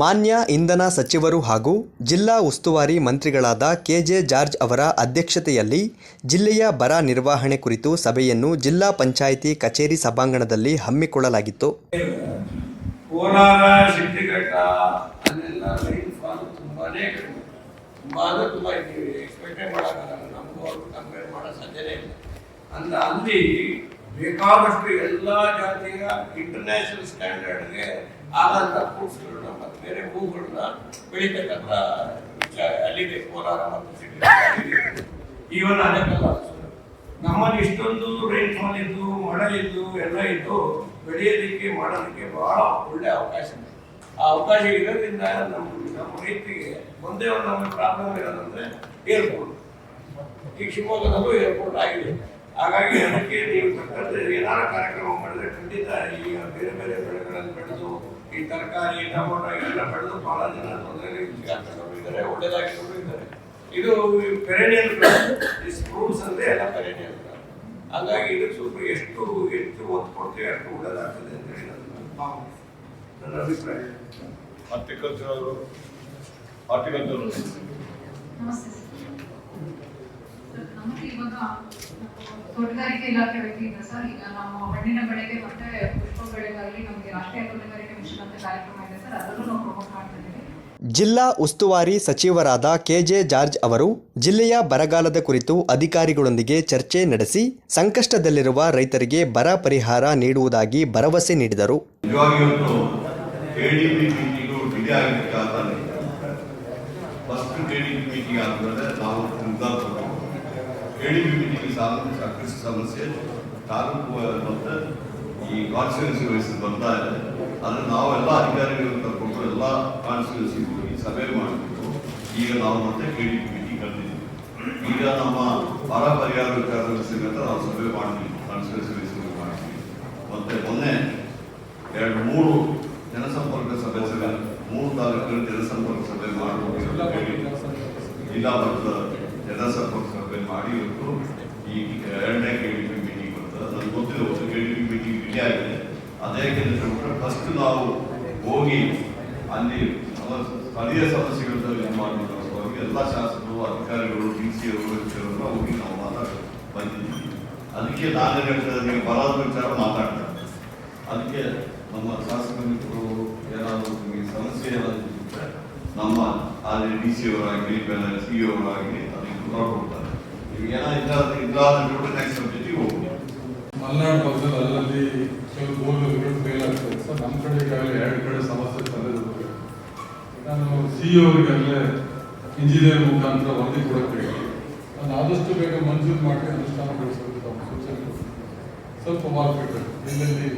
ಮಾನ್ಯ ಇಂಧನ ಸಚಿವರು ಹಾಗೂ ಜಿಲ್ಲಾ ಉಸ್ತುವಾರಿ ಮಂತ್ರಿಗಳಾದ ಕೆಜೆ ಜಾರ್ಜ್ ಅವರ ಅಧ್ಯಕ್ಷತೆಯಲ್ಲಿ ಜಿಲ್ಲೆಯ ಬರ ನಿರ್ವಹಣೆ ಕುರಿತು ಸಭೆಯನ್ನು ಜಿಲ್ಲಾ ಪಂಚಾಯಿತಿ ಕಚೇರಿ ಸಭಾಂಗಣದಲ್ಲಿ ಹಮ್ಮಿಕೊಳ್ಳಲಾಗಿತ್ತು. ಬೇಕಾದಷ್ಟು ಎಲ್ಲ ಜಾತಿಯ ಇಂಟರ್ನ್ಯಾಷನಲ್ ಸ್ಟ್ಯಾಂಡರ್ಡ್ಗೆ ಆದಂಥ ಫ್ರೂಟ್ಸ್ಗಳನ್ನ ಮತ್ತು ಬೇರೆ ಹೂಗಳನ್ನ ಬೆಳೀತಕ್ಕಂಥ ಅಲ್ಲಿದೆ, ಕೋಲಾರ ಮತ್ತು ಈವನ್ ಅದಕ್ಕೆಲ್ಲ ನಮ್ಮಲ್ಲಿ ಇಷ್ಟೊಂದು ರೈನ್ ಫಾಲ್ ಇದ್ದು ಮಳೆ ಇದ್ದು ಎಲ್ಲ ಇದ್ದು ಬೆಳೆಯೋದಕ್ಕೆ ಮಾಡೋದಕ್ಕೆ ಬಹಳ ಒಳ್ಳೆ ಅವಕಾಶ ಇದೆ. ಆ ಅವಕಾಶ ಇರೋದ್ರಿಂದ ನಮ್ಮ ನಮ್ಮ ರೈತರಿಗೆ ಒಂದೇ ಒಂದು ನಮ್ಮ ಪ್ರಾಬ್ಲಮ್ ಇರೋದಂದ್ರೆ ಏರ್ಪೋರ್ಟ್ ಈಗ ಶಿವಮೊಗ್ಗದಲ್ಲೂ ಏರ್ಪೋರ್ಟ್ ಆಗಿದೆ. ಹಾಗಾಗಿ ಅದಕ್ಕೆ ನೀವು ಸರ್ಕಾರದಲ್ಲಿ ಏನಾರ ಕಾರ್ಯಕ್ರಮ ಮಾಡಿದ್ರೆ ಖಂಡಿತ ಈಗ ಬೇರೆ ಬೇರೆ ಬೆಳೆಗಳನ್ನು ಬೆಳೆದು ಈ ತರಕಾರಿ ಟೊಮೊಟೊ ಇವೆಲ್ಲ ಬೆಳೆದು ಬಹಳ ಜನ ತೊಂದರೆ ಇದ್ದಾರೆ ಒಳ್ಳೆಯದಾಗಿ ಇದ್ದಾರೆ. ಇದು ಪೆರೇನಿಯಲ್ ಫ್ರೂಟ್ಸ್ ಅಂದ್ರೆ ಎಲ್ಲ ಪೆರೇನಿಯಲ್ ಹಾಗಾಗಿ ಇದು ಸ್ವಲ್ಪ ಎಷ್ಟು ಹೆಚ್ಚು ಒತ್ತು ಕೊಡ್ತೀವಿ ಅಷ್ಟು ಒಳ್ಳೆಯದಾಗ್ತದೆ ಅಂತ ಹೇಳಿ ನನ್ನ ಅಭಿಪ್ರಾಯ. ಹಾರ್ಟಿಕಲ್ಚರ್ ಹಾರ್ಟಿಕಲ್ಚರ್ ನಮಸ್ತೆ ಸರ್. ಸರ್, ನಮಗೆ ಇವಾಗ ತೋಟಗಾರಿಕೆ ಇಲಾಖೆ ವತಿಯಿಂದ ಸರ್ ಈಗ ನಮ್ಮ ಹಣ್ಣಿನ ಬೆಳೆಗೆ ಮತ್ತೆ ಪುಷ್ಪ ಬೆಳೆಗಾಗಿ ನಮಗೆ ರಾಷ್ಟ್ರೀಯ ತೋಟಗಾರಿಕೆ ಮಿಷನ್ ಅಂತ ಕಾರ್ಯಕ್ರಮ ಇದೆ ಸರ್ ಅದನ್ನು ನಾವು ಪ್ರಮೋಟ್ ಮಾಡ್ತಾ ಇದ್ದೀವಿ. ಜಿಲ್ಲಾ ಉಸ್ತುವಾರಿ ಸಚಿವರಾದ ಕೆಜೆ ಜಾರ್ಜ್ ಅವರು ಜಿಲ್ಲೆಯ ಬರಗಾಲದ ಕುರಿತು ಅಧಿಕಾರಿಗಳೊಂದಿಗೆ ಚರ್ಚೆ ನಡೆಸಿ ಸಂಕಷ್ಟದಲ್ಲಿರುವ ರೈತರಿಗೆ ಬರ ಪರಿಹಾರ ನೀಡುವುದಾಗಿ ಭರವಸೆ ನೀಡಿದರು. ನಾವು ಬಿ ಮೀಟಿಂಗ್ ಸಾಕಷ್ಟು ಸಮಸ್ಯೆ ತಾಲೂಕು ಮತ್ತು ಈ ಕಾನ್ಸ್ಟಿಟ್ಯೂನ್ಸಿ ವಹಿಸಿ ಬರ್ತಾ ಇದೆ. ಆದರೆ ನಾವು ಎಲ್ಲ ಅಧಿಕಾರಿಗಳನ್ನು ಕರ್ಕೊಂಡು ಎಲ್ಲ ಕಾನ್ಸ್ಟಿಟ್ಯೂನ್ಸಿ ಹೋಗಿ ಸಭೆ ಮಾಡಬೇಕು ಈಗ ನಾವು ಮತ್ತೆ ಕೆ ಡಿ ಮೀಟಿಂಗ್ ಕರೆದಿದ್ದೀವಿ. ಈಗ ನಮ್ಮ ಬರ ಪರಿಹಾರ ವಿಚಾರದಲ್ಲಿ ಸಮೇತ ನಾವು ಸಭೆ ಮಾಡ್ತೀವಿ ಕಾನ್ಸ್ಟಿಟ್ಯೂನ್ಸಿ ವಹಿಸಿ ಮಾಡ್ತೀವಿ ಮತ್ತೆ ಮೊನ್ನೆ ಎರಡು ಮೂರು ಜನಸಂಪರ್ಕ ಸಭೆ ಸಭೆ ಮೂರು ತಾಲೂಕುಗಳ ಜನಸಂಪರ್ಕ ಸಭೆ ಮಾಡಬೇಕು ಜಿಲ್ಲಾ ಮಟ್ಟದ ಜನಸಂಪರ್ಕ ಮಾಡಿ ಇವತ್ತು ಈ ಎರಡನೇ ಕೆ ಡಿ ಪಿ ಮೀಟಿಂಗ್ ಬರ್ತದೆ ನನಗೆ ಗೊತ್ತಿಲ್ಲ ಒಂದು ಕೆ ಡಿ ಪಿ ಮೀಟಿಂಗ್ ಇಲ್ಲೇ ಆಗಿದೆ. ಅದೇ ಕೆಲಸ ಫಸ್ಟ್ ನಾವು ಹೋಗಿ ಅಲ್ಲಿ ಸ್ಥಳೀಯ ಸಮಸ್ಯೆಗಳನ್ನ ಇದು ಮಾಡಬೇಕು ಎಲ್ಲ ಶಾಸಕರು, ಅಧಿಕಾರಿಗಳು ಡಿ ಸಿ ಅವರು ಹೋಗಿ ನಾವು ಮಾತಾಡ ಬಂದಿದ್ದೀವಿ. ಅದಕ್ಕೆ ನಾನು ಹೇಳ್ತಾರೆ ವಿಚಾರ ಮಾತಾಡ್ತಾರೆ ಅದಕ್ಕೆ ನಮ್ಮ ಶಾಸಕ ಮಿತ್ರರು ಏನಾದರೂ ನಿಮಗೆ ಸಮಸ್ಯೆ ಏನಾದರೂ ನಮ್ಮ ಆದರೆ ಡಿ ಸಿ ಅವರಾಗಲಿ ಸಿ ಇ ಅವರಾಗಲಿ ಅದಕ್ಕೆ ಕೊಡ್ತಾರೆ. ಏನಾದ್ರು ಇಲ್ಲ ನೆಕ್ಸ್ಟ್ ಸಬ್ಜೆಕ್ಟಿಗೆ ಮಲೆನಾಡು ಭಾಗದಲ್ಲಿ ಅಲ್ಲಲ್ಲಿ ಕೆಲವು ಬೋರ್ವೆಲ್ಗಳು ಫೇಲ್ ಆಗ್ತದೆ. ಸರ್ ನಮ್ಮ ಕಡೆ ಈಗಾಗಲೇ ಎರಡು ಕಡೆ ಸಮಸ್ಯೆ ತಂದಿರುತ್ತೆ ನಾನು ಸಿ ಅವರಿಗಾಗಲೇ ಇಂಜಿನಿಯರ್ ಮುಖಾಂತರ ವರದಿ ಕೊಡಕ್ಕೆ ನಾನು ಆದಷ್ಟು ಬೇಗ ಮಂಜೂರು ಮಾಡಿ ಅನುಷ್ಠಾನಗೊಳಿಸಬೇಕು ತಮ್ಮ ಸೂಚನೆ. ಸ್ವಲ್ಪ ಮಾರ್ಕೆಟ್ ಎಲ್ಲೆಲ್ಲಿ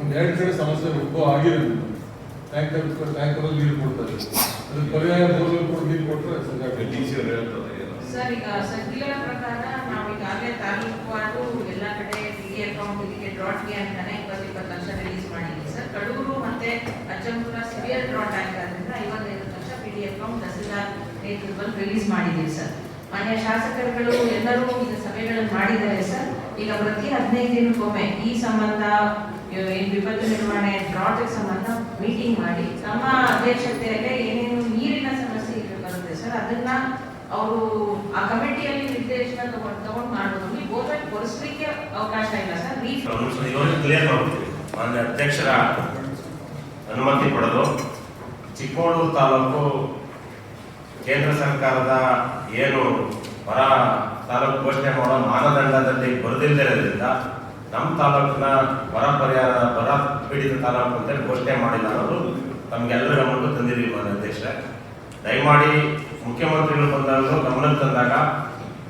ಒಂದು ಎರಡು ಕಡೆ ಸಮಸ್ಯೆ ಉದ್ಭವ ಆಗಿರೋದು ಟ್ಯಾಂಕರ್ ಟ್ಯಾಂಕರಲ್ಲಿ ನೀರು ಕೊಡ್ತಾರೆ. ಅದಕ್ಕೆ ಪರ್ಯಾಯ ಬೋರ್ವೆಲ್ ಕೂಡ ನೀರು ಕೊಟ್ಟರೆ ಡಿ ಸರಿಯಾಗಿ ಸಿ ಅವರು ಹೇಳ್ತಾರೆ. ಏನೋ. ಸರ್, ಈಗ ಸರ್ಕ್ಯುಲರ್ ಪ್ರಕಾರ ನಾವು ಈಗಾಗಲೇ ತಾಲೂಕುವಾರು ಎಲ್ಲ ಕಡೆ ಡಿ ಅಕೌಂಟ್ ಇದಕ್ಕೆ ಡ್ರಾಟ್ಗೆ ಅಂತಾನೆ ಇಪ್ಪತ್ತು ಇಪ್ಪತ್ತು ಲಕ್ಷ ರಿಲೀಸ್ ಮಾಡಿದ್ದೀವಿ ಸರ್. ಕಡೂರು ಮತ್ತೆ ಅಜ್ಜಂಪುರ ಸಿವಿಯರ್ ಡ್ರಾಟ್ ಆಗಿರೋದ್ರಿಂದ ಐವತ್ತೈದು lakh P D account tahsildar ನೇತೃತ್ವದಲ್ಲಿ ರಿಲೀಸ್ ಮಾಡಿದ್ದೀವಿ ಸರ್. ಮಾನ್ಯ ಶಾಸಕರುಗಳು ಎಲ್ಲರೂ ಈಗ ಸಭೆಗಳನ್ನು ಮಾಡಿದ್ದಾರೆ ಸರ್. ಈಗ ಪ್ರತಿ ಹದಿನೈದು ದಿನಕ್ಕೊಮ್ಮೆ ಈ ಸಂಬಂಧ ಏನು ವಿಪತ್ತು ನಿರ್ವಹಣೆ ಡ್ರಾಟ್ ಸಂಬಂಧ ಮೀಟಿಂಗ್ ಮಾಡಿ ನಮ್ಮ ಅಧ್ಯಕ್ಷತೆಯಲ್ಲೇ ಏನೇನು ನೀರಿನ ಸಮಸ್ಯೆ ಬರುತ್ತೆ ಸರ್, ಅದನ್ನ ಅವರು ಆ ಕಮಿಟಿಯಲ್ಲಿ ನಿರ್ದೇಶನ ತಗೊಂಡು ತಗೊಂಡು ನೀವು ಬೋರ್ವೆಲ್ ಕೊಡಿಸ್ಲಿಕ್ಕೆ ಅವಕಾಶ ಇಲ್ಲ ಸರ್. ಕ್ಲಿಯರ್ ಮಾನ್ಯ ಅಧ್ಯಕ್ಷರ ಅನುಮತಿ ಪಡೆದು ಚಿಕ್ಕಮಗಳೂರು ತಾಲೂಕು ಕೇಂದ್ರ ಸರ್ಕಾರದ ಏನು ಹೊರ ತಾಲೂಕು ಘೋಷಣೆ ಮಾಡೋ ಮಾನದಂಡದಲ್ಲಿ ಬರೆದಿಲ್ಲದಿರೋದ್ರಿಂದ ನಮ್ಮ ತಾಲೂಕಿನ ಬರ ಪರಿಹಾರ, ಬರ ಪೀಡಿತ ತಾಲೂಕು ಅಂತೇಳಿ ಘೋಷಣೆ ಮಾಡಿಲ್ಲ ಅನ್ನೋದು ತಮಗೆಲ್ಲರ ಗಮನಕ್ಕೂ ತಂದಿದ್ದೀವಿ ಮಾನ್ಯ ಅಧ್ಯಕ್ಷರೇ. ದಯಮಾಡಿ ಮುಖ್ಯಮಂತ್ರಿಗಳು ಬಂದಾಗ ಗಮನಕ್ಕೆ ತಂದಾಗ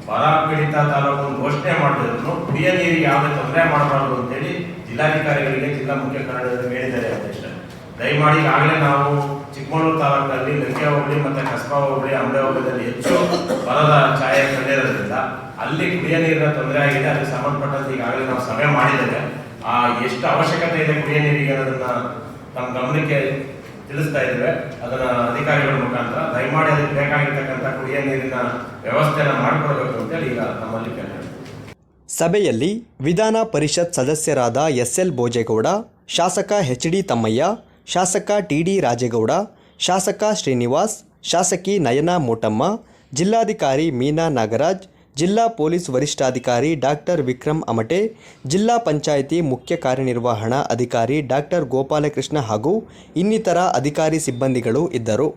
ಬರ ಪೀಡಿತ ತಾಲೂಕು ಘೋಷಣೆ ಮಾಡಿದ್ರು. ಕುಡಿಯ ನೀರಿಗೆ ಯಾವುದೇ ತೊಂದರೆ ಮಾಡಬಾರ್ದು ಅಂತೇಳಿ ಜಿಲ್ಲಾಧಿಕಾರಿಗಳಿಗೆ ಜಿಲ್ಲಾ ಮುಖ್ಯ ಕಾರ್ಯದರ್ಶಿ ಹೇಳಿದ್ದಾರೆ ಅಧ್ಯಕ್ಷ. ದಯಮಾಡಿ ಈಗಾಗಲೇ ನಾವು ಚಿಕ್ಕಮಗಳೂರು ತಾಲೂಕಲ್ಲಿ ಲಂಕೆ ಹೋಬಳಿ ಮತ್ತೆ ಕಸ್ಬಾ ಹೋಬಳಿ, ಅಂಬೆ ಹೋಬಳಿಯಲ್ಲಿ ಹೆಚ್ಚು ಬರದ ಛಾಯೆ ಕಂಡಿರೋದ್ರಿಂದ ಅಲ್ಲಿ ಕುಡಿಯ ನೀರಿನ ತೊಂದರೆ ಆಗಿದೆ ಅದಕ್ಕೆ ಸಂಬಂಧಪಟ್ಟಂತೆ ಈಗಾಗಲೇ ನಾವು ಸಭೆ ಮಾಡಿದ್ದೇವೆ. ಆ, ಎಷ್ಟು ಅವಶ್ಯಕತೆ ಇದೆ ಕುಡಿಯ ನೀರಿಗೆ ಅನ್ನೋದನ್ನ ತಮ್ಮ ಗಮನಕ್ಕೆ ತಿಳಿಸ್ತಾ ಇದ್ದೇವೆ. ಅದನ್ನ ಅಧಿಕಾರಿಗಳ ಮುಖಾಂತರ ದಯಮಾಡಿ ಅದಕ್ಕೆ ಬೇಕಾಗಿರ್ತಕ್ಕಂಥ ಕುಡಿಯ ನೀರಿನ ವ್ಯವಸ್ಥೆಯನ್ನು ಮಾಡಿಕೊಡ್ಬೇಕು ಅಂತೇಳಿ ಈಗ ನಮ್ಮಲ್ಲಿ ಸಭೆಯಲ್ಲಿ ವಿಧಾನ ಪರಿಷತ್ ಸದಸ್ಯರಾದ ಎಸ್ ಎಲ್ ಭೋಜೇಗೌಡ, ಶಾಸಕ ಎಚ್ ಡಿ ತಮ್ಮಯ್ಯ, ಶಾಸಕ ಟಿ ಡಿ ರಾಜೇಗೌಡ, ಶಾಸಕ ಶ್ರೀನಿವಾಸ್, ಶಾಸಕಿ ನಯನಾ ಮೋಟಮ್ಮ, ಜಿಲ್ಲಾಧಿಕಾರಿ ಮೀನಾ ನಾಗರಾಜ್ ಜಿಲ್ಲಾ ಪೊಲೀಸ್ ವರಿಷ್ಠಾಧಿಕಾರಿ ಡಾಕ್ಟರ್ ವಿಕ್ರಮ್ ಅಮಟೆ, ಜಿಲ್ಲಾ ಪಂಚಾಯಿತಿ ಮುಖ್ಯ ಕಾರ್ಯನಿರ್ವಹಣಾ ಅಧಿಕಾರಿ ಡಾಕ್ಟರ್ ಗೋಪಾಲಕೃಷ್ಣ ಹಾಗೂ ಇನ್ನಿತರ ಅಧಿಕಾರಿ ಸಿಬ್ಬಂದಿಗಳು ಇದ್ದರು.